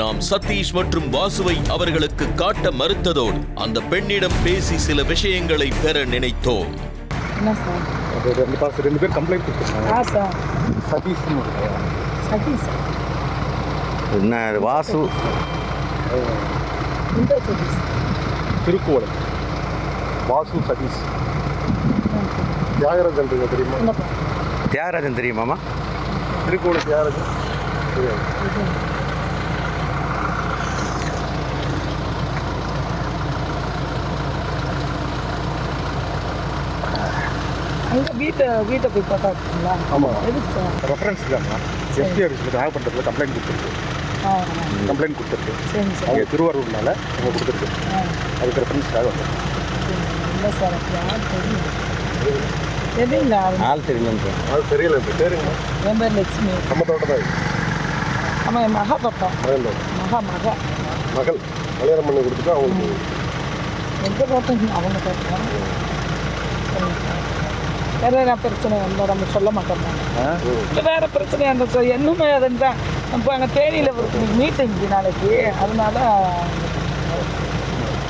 நாம் சதீஷ் மற்றும் வாசுவை அவர்களுக்கு காட்ட மறுத்ததோடு அந்த பெண்ணிடம் பேசி சில விஷயங்களை பெற நினைத்தோம். என்ன சார்? அது ரெண்டு பாஸ் ரெண்டு பேர் கம்ப்ளைண்ட் கொடுத்துருக்காங்க. சதீஷ் சார். என்ன வாசு? இந்த சதீஷ்? திருக்குவளம். வாசு சதீஷ். தியாகராஜன் இருக்கா தெரியுமா? தியாகராஜன் தெரியுமாமா திருக்குவளம் தியாகராஜன் தெரியாது. அங்கே வீட்டை வீட்டை போய் பார்த்தா இருக்குங்களா? ஆமாம் எதுக்கு சார்? ரெஃபரன்ஸ் தாங்க எஸ்பி ஆஃபீஸில் நாகப்பட்டினத்தில் கம்ப்ளைண்ட் கொடுத்துருக்கு. கம்ப்ளைண்ட் கொடுத்துருக்கு. சரிங்க சார். அவங்க திருவாரூர்னால அவங்க கொடுத்துருக்கு. ஆ. அதுக்கு ரெஃபரன்ஸ்க்காக வந்தோம் இல்லை சார் யார் தெரியும் தெரியுங்களா ஆள் தெரியலன்னு அது தெரியல பேருங்க என் பேர் லட்சுமி. நம்ம தோட்டம் தான். ஆமாம் என் மகா பாப்பா. மகா மகா. மகள். கல்யாணம் பண்ணி கொடுத்துட்டு அவங்களுக்கு எந்த தோட்டம் அவங்க தோட்டம் சரிங்க வேற என்ன பிரச்சனை? வந்தால் நம்ம சொல்ல மாட்டோம் வேற பிரச்சனை அந்த என்னமே அதுன்னு தான் இப்போ அங்கே தேனியில் ஒரு மீட்டிங் நாளைக்கு. அதனால